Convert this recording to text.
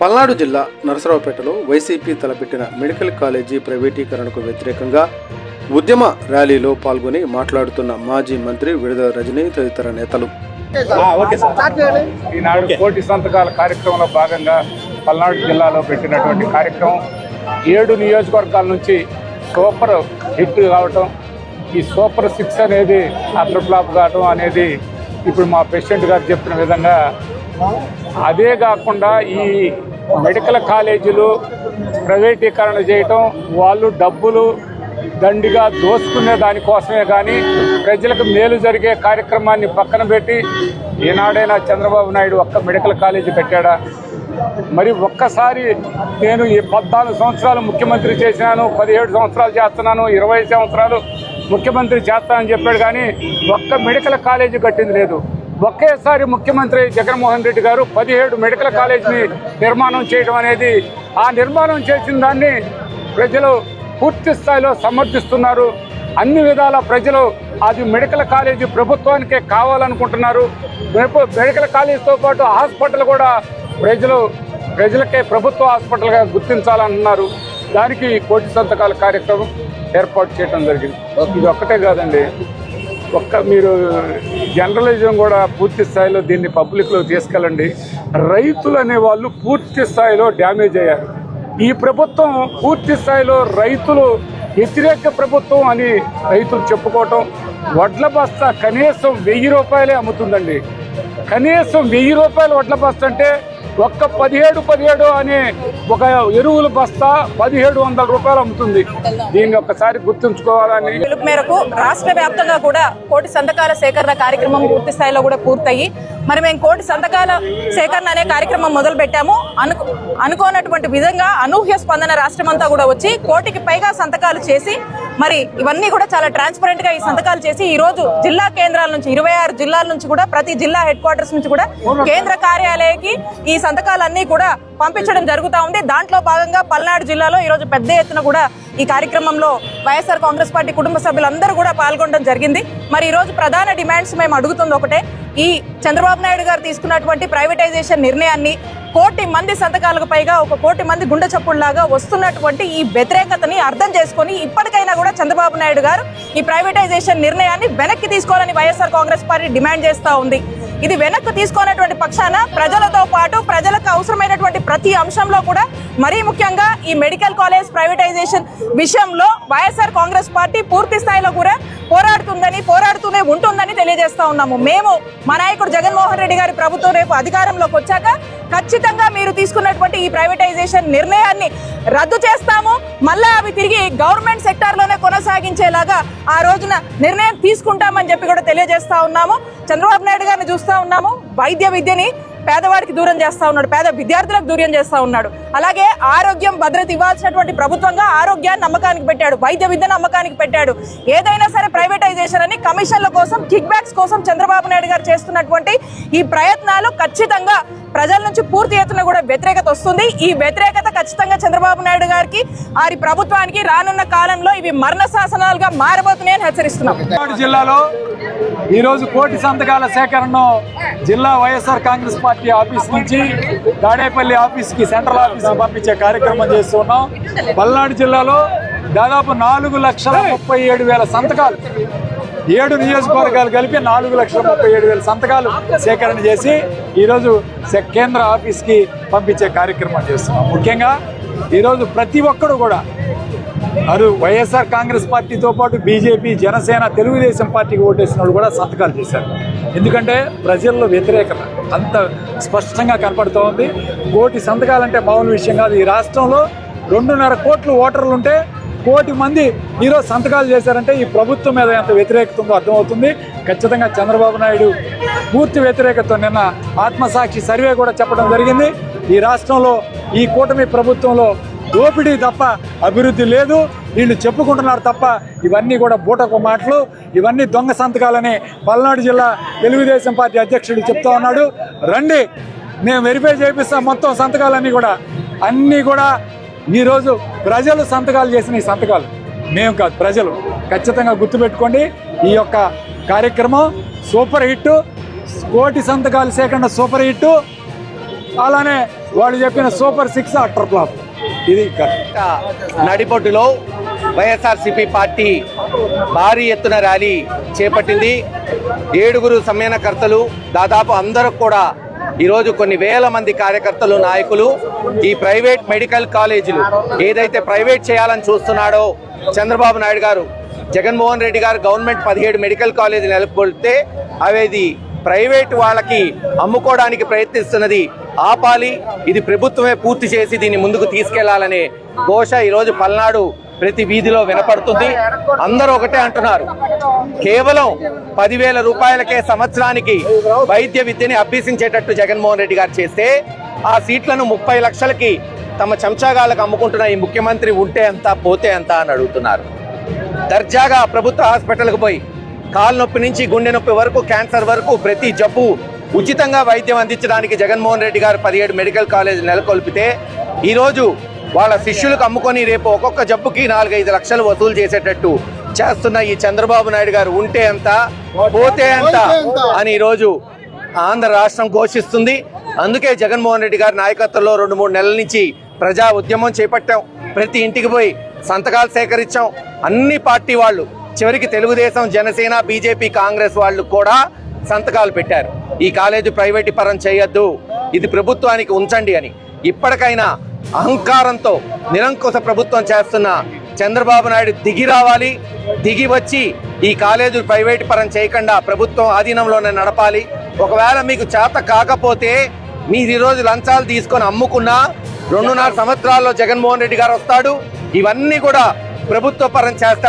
పల్నాడు జిల్లా నరసరావుపేటలో వైసీపీ తలపెట్టిన మెడికల్ కాలేజీ ప్రైవేటీకరణకు వ్యతిరేకంగా ఉద్యమ ర్యాలీలో పాల్గొని మాట్లాడుతున్న మాజీ మంత్రి విడుదల రజనీ తదితర నేతలు. ఈనాడు కోటి సంతకాల కార్యక్రమంలో భాగంగా పల్నాడు జిల్లాలో పెట్టినటువంటి కార్యక్రమం ఏడు నియోజకవర్గాల నుంచి సూపర్ హిట్ కావటం ఈ సూపర్ సిక్స్ అనేది అటర్ ఫ్లాప్ కావటం అనేది ఇప్పుడు మా ప్రెసిడెంట్ గారు చెప్పిన విధంగా అదే కాకుండా ఈ మెడికల్ కాలేజీలు ప్రైవేటీకరణ చేయటం వాళ్ళు డబ్బులు దండిగా దోచుకునే దానికోసమే కానీ ప్రజలకు మేలు జరిగే కార్యక్రమాన్ని పక్కన పెట్టి ఈనాడైనా చంద్రబాబు నాయుడు ఒక్క మెడికల్ కాలేజీ కట్టాడా? మరి ఒక్కసారి నేను ఈ పద్నాలుగు సంవత్సరాలు ముఖ్యమంత్రి చేసినాను పదిహేడు సంవత్సరాలు చేస్తున్నాను ఇరవై సంవత్సరాలు ముఖ్యమంత్రి చేస్తానని చెప్పాడు కానీ ఒక్క మెడికల్ కాలేజీ కట్టింది లేదు. ఒకేసారి ముఖ్యమంత్రి జగన్మోహన్ రెడ్డి గారు పదిహేడు మెడికల్ కాలేజీని నిర్మాణం చేయడం అనేది ఆ నిర్మాణం చేసిన దాన్ని ప్రజలు పూర్తి స్థాయిలో సమర్థిస్తున్నారు. అన్ని విధాల ప్రజలు అది మెడికల్ కాలేజీ ప్రభుత్వానికే కావాలనుకుంటున్నారు. మెడికల్ కాలేజీతో పాటు హాస్పిటల్ కూడా ప్రజలు ప్రజలకే ప్రభుత్వ హాస్పిటల్గా గుర్తించాలంటున్నారు దానికి కోటి సంతకాల కార్యక్రమం ఏర్పాటు చేయడం జరిగింది. ఇది ఒక్కటే కాదండి. ఒక్క మీరు జర్నలిజం కూడా పూర్తి స్థాయిలో దీన్ని పబ్లిక్లో తీసుకెళ్ళండి. రైతులు అనే వాళ్ళు పూర్తి స్థాయిలో డ్యామేజ్ అయ్యారు. ఈ ప్రభుత్వం పూర్తి స్థాయిలో రైతులు వ్యతిరేక ప్రభుత్వం అని రైతులు చెప్పుకోవటం వడ్ల బస్తా కనీసం వెయ్యి రూపాయలే అమ్ముతుందండి. కనీసం వెయ్యి రూపాయలు వడ్ల బస్తా అంటే ఒక్క పదిహేడు పదిహేడు అనే ఒక ఎరువుల బస్తా పదిహేడు వందల రూపాయలు అమ్ముతుంది. దీన్ని ఒకసారి గుర్తుంచుకోవాలని. పిలుపు మేరకు రాష్ట్ర వ్యాప్తంగా కూడా కోటి సంతకాల సేకరణ కార్యక్రమం పూర్తి స్థాయిలో కూడా పూర్తయి. మరి మేము కోటి సంతకాల సేకరణ అనే కార్యక్రమం మొదలు పెట్టాము. అనుకు అనుకోనటువంటి విధంగా అనూహ్య స్పందన రాష్ట్రం అంతా కూడా వచ్చి కోటికి పైగా సంతకాలు చేసి మరి ఇవన్నీ కూడా చాలా ట్రాన్స్పరెంట్గా ఈ సంతకాలు చేసి ఈ రోజు జిల్లా కేంద్రాల నుంచి ఇరవై ఆరు జిల్లాల నుంచి కూడా ప్రతి జిల్లా హెడ్ క్వార్టర్స్ నుంచి కూడా కేంద్ర కార్యాలయానికి ఈ సంతకాలన్నీ కూడా పంపించడం జరుగుతూ ఉంది. దాంట్లో భాగంగా పల్నాడు జిల్లాలో ఈరోజు పెద్ద ఎత్తున కూడా ఈ కార్యక్రమంలో వైఎస్ఆర్ కాంగ్రెస్ పార్టీ కుటుంబ సభ్యులందరూ కూడా పాల్గొనడం జరిగింది. మరి ఈరోజు ప్రధాన డిమాండ్స్ మేము అడుగుతుంది ఒకటే. ఈ చంద్రబాబు నాయుడు గారు తీసుకున్నటువంటి ప్రైవేటైజేషన్ నిర్ణయాన్ని కోటి మంది సంతకాలకు పైగా ఒక కోటి మంది గుండె చప్పుడులాగా వస్తున్నటువంటి ఈ వ్యతిరేకతని అర్థం చేసుకొని ఇప్పటికైనా కూడా చంద్రబాబు నాయుడు గారు ఈ ప్రైవేటైజేషన్ నిర్ణయాన్ని వెనక్కి తీసుకోవాలని వైఎస్ఆర్ కాంగ్రెస్ పార్టీ డిమాండ్ చేస్తూ ఉంది. ఇది వెనక్కు తీసుకున్నటువంటి పక్షాన ప్రజలతో పాటు ప్రజలకు అవసరమైనటువంటి ప్రతి అంశంలో కూడా మరీ ముఖ్యంగా ఈ మెడికల్ కాలేజ్ ప్రైవేటైజేషన్ విషయంలో వైఎస్ఆర్ కాంగ్రెస్ పార్టీ పూర్తి స్థాయిలో కూడా పోరాడుతుందని పోరాడుతూనే ఉంటుందని తెలియజేస్తా ఉన్నాము. మేము మా నాయకుడు జగన్మోహన్ రెడ్డి గారి ప్రభుత్వం రేపు అధికారంలోకి వచ్చాక ఖచ్చితంగా మీరు తీసుకున్నటువంటి ఈ ప్రైవేటైజేషన్ నిర్ణయాన్ని రద్దు చేస్తాము. మళ్ళా అవి తిరిగి గవర్నమెంట్ సెక్టార్లోనే కొనసాగించేలాగా ఆ రోజున నిర్ణయం తీసుకుంటామని చెప్పి కూడా తెలియజేస్తా ఉన్నాము. చంద్రబాబు నాయుడు గారిని చూస్తూ ఉన్నాము. వైద్య విద్యని పేదవాడికి దూరం చేస్తా ఉన్నాడు పేద విద్యార్థులకు దూరం చేస్తూ ఉన్నాడు. అలాగే ఆరోగ్యం భద్రత ఇవ్వాల్సినటువంటి ప్రభుత్వంగా ఆరోగ్యాన్ని నమ్మకానికి పెట్టాడు వైద్య విద్యను నమ్మకానికి పెట్టాడు. ఏదైనా సరే ప్రైవేటైజేషన్ అని కమిషన్ల కోసం కిక్ బ్యాక్స్ కోసం చంద్రబాబు నాయుడు గారు చేస్తున్నటువంటి ఈ ప్రయత్నాలు ఖచ్చితంగా ప్రజల నుంచి పూర్తి ఎత్తున కూడా వ్యతిరేకత వస్తుంది. ఈ వ్యతిరేకత ఖచ్చితంగా చంద్రబాబు నాయుడు గారికి వారి ప్రభుత్వానికి రానున్న కాలంలో ఇవి మరణ శాసనాలుగా మారబోతున్నాయని హెచ్చరిస్తున్నాం. పల్నాడు జిల్లాలో ఈరోజు కోటి సంతకాల సేకరణను జిల్లా వైఎస్ఆర్ కాంగ్రెస్ పార్టీ ఆఫీస్ నుంచి దాడేపల్లి ఆఫీస్కి సెంట్రల్ ఆఫీస్కి పంపించే కార్యక్రమం చేస్తున్నాం. పల్నాడు జిల్లాలో దాదాపు నాలుగు లక్షల ముప్పై ఏడు వేల సంతకాలు ఏడు నియోజకవర్గాలు కలిపి నాలుగు లక్షల ముప్పై ఏడు వేల సంతకాలు సేకరణ చేసి ఈరోజు కేంద్ర ఆఫీస్కి పంపించే కార్యక్రమం చేస్తున్నాం. ముఖ్యంగా ఈరోజు ప్రతి ఒక్కరు కూడా అరు వైఎస్ఆర్ కాంగ్రెస్ పార్టీతో పాటు బీజేపీ జనసేన తెలుగుదేశం పార్టీకి ఓటేసిన వాళ్ళు కూడా సంతకాలు చేశారు. ఎందుకంటే ప్రజల్లో వ్యతిరేకత అంత స్పష్టంగా కనపడుతూ ఉంది. కోటి సంతకాలంటే మామూలు విషయం కాదు. ఈ రాష్ట్రంలో రెండున్నర కోట్లు ఓటర్లు ఉంటే కోటి మంది ఈరోజు సంతకాలు చేశారంటే ఈ ప్రభుత్వం మీద ఎంత వ్యతిరేకత ఉందో అర్థమవుతుంది. ఖచ్చితంగా చంద్రబాబు నాయుడు పూర్తి వ్యతిరేకత నిన్న ఆత్మసాక్షి సర్వే కూడా చెప్పడం జరిగింది. ఈ రాష్ట్రంలో ఈ కూటమి ప్రభుత్వంలో దోపిడీ తప్ప అభివృద్ధి లేదు. వీళ్ళు చెప్పుకుంటున్నారు తప్ప ఇవన్నీ కూడా బూటకు మాటలు. ఇవన్నీ దొంగ సంతకాలని పల్నాడు జిల్లా తెలుగుదేశం పార్టీ అధ్యక్షుడు చెప్తా ఉన్నాడు. రండి మేము వెరిఫై చేపిస్తాం మొత్తం సంతకాలన్నీ కూడా. అన్నీ కూడా ఈరోజు ప్రజలు సంతకాలు చేసిన ఈ సంతకాలు. మేము కాదు ప్రజలు. ఖచ్చితంగా గుర్తుపెట్టుకోండి ఈ యొక్క కార్యక్రమం సూపర్ హిట్ కోటి సంతకాలు సేకరణ సూపర్ హిట్ అలానే వాళ్ళు చెప్పిన సూపర్ సిక్స్ అట్టర్ ఫ్లాప్. ఇది కథ. వైఎస్ఆర్సిపి పార్టీ భారీ ఎత్తున ర్యాలీ చేపట్టింది. ఏడుగురు సమ్మేళనకర్తలు దాదాపు అందరూ కూడా ఈరోజు కొన్ని వేల మంది కార్యకర్తలు నాయకులు ఈ ప్రైవేట్ మెడికల్ కాలేజీలు ఏదైతే ప్రైవేట్ చేయాలని చూస్తున్నాడో చంద్రబాబు నాయుడు గారు జగన్మోహన్ రెడ్డి గారు గవర్నమెంట్ పదిహేడు మెడికల్ కాలేజీ నెలకొల్పితే అవేది ప్రైవేట్ వాళ్ళకి అమ్ముకోవడానికి ప్రయత్నిస్తున్నది ఆపాలి ఇది ప్రభుత్వమే పూర్తి చేసి దీన్ని ముందుకు తీసుకెళ్ళాలనే ఘోష ఈరోజు పల్నాడు ప్రతి వీధిలో వినపడుతుంది. అందరూ ఒకటే అంటున్నారు. కేవలం పదివేల రూపాయలకే సంవత్సరానికి వైద్య విద్యని అభ్యసించేటట్టు జగన్మోహన్ రెడ్డి గారు చేస్తే ఆ సీట్లను ముప్పై లక్షలకి తమ చెంచాగాళ్ళకు అమ్ముకుంటున్న ఈ ముఖ్యమంత్రి ఉంటే ఎంత పోతే ఎంత అని అడుగుతున్నారు. దర్జాగా ప్రభుత్వ హాస్పిటల్కి పోయి కాలు నొప్పి నుంచి గుండె నొప్పి వరకు క్యాన్సర్ వరకు ప్రతి జబ్బు ఉచితంగా వైద్యం అందించడానికి జగన్మోహన్ రెడ్డి గారు పదిహేడు మెడికల్ కాలేజ్ నెలకొల్పితే ఈరోజు వాళ్ళ శిష్యులకు అమ్ముకొని రేపు ఒక్కొక్క జబ్బుకి నాలుగైదు లక్షలు వసూలు చేసేటట్టు చేస్తున్న ఈ చంద్రబాబు నాయుడు గారు ఉంటే ఎంత పోతే ఎంత అని ఈరోజు ఆంధ్ర రాష్ట్రం ఘోషిస్తుంది. అందుకే జగన్మోహన్ రెడ్డి గారి నాయకత్వంలో రెండు మూడు నెలల నుంచి ప్రజా ఉద్యమం చేపట్టాం. ప్రతి ఇంటికి పోయి సంతకాలు సేకరించాం. అన్ని పార్టీ వాళ్ళు చివరికి తెలుగుదేశం జనసేన బీజేపీ కాంగ్రెస్ వాళ్ళు కూడా సంతకాలు పెట్టారు. ఈ కాలేజీ ప్రైవేటీ పరం చేయొద్దు. ఇది ప్రభుత్వానికి ఉంచండి అని. ఇప్పటికైనా అహంకారంతో నిరంకుశ ప్రభుత్వం చేస్తున్న చంద్రబాబు నాయుడు దిగి రావాలి దిగి వచ్చి ఈ కాలేజీలు ప్రైవేట్ పరం చేయకుండా ప్రభుత్వం ఆధీనంలోనే నడపాలి. ఒకవేళ మీకు చేత కాకపోతే మీరు ఈరోజు లంచాలు తీసుకొని అమ్ముకున్నా రెండున్నర సంవత్సరాల్లో జగన్మోహన్ రెడ్డి గారు వస్తాడు. ఇవన్నీ కూడా ప్రభుత్వ పరం చేస్తాడు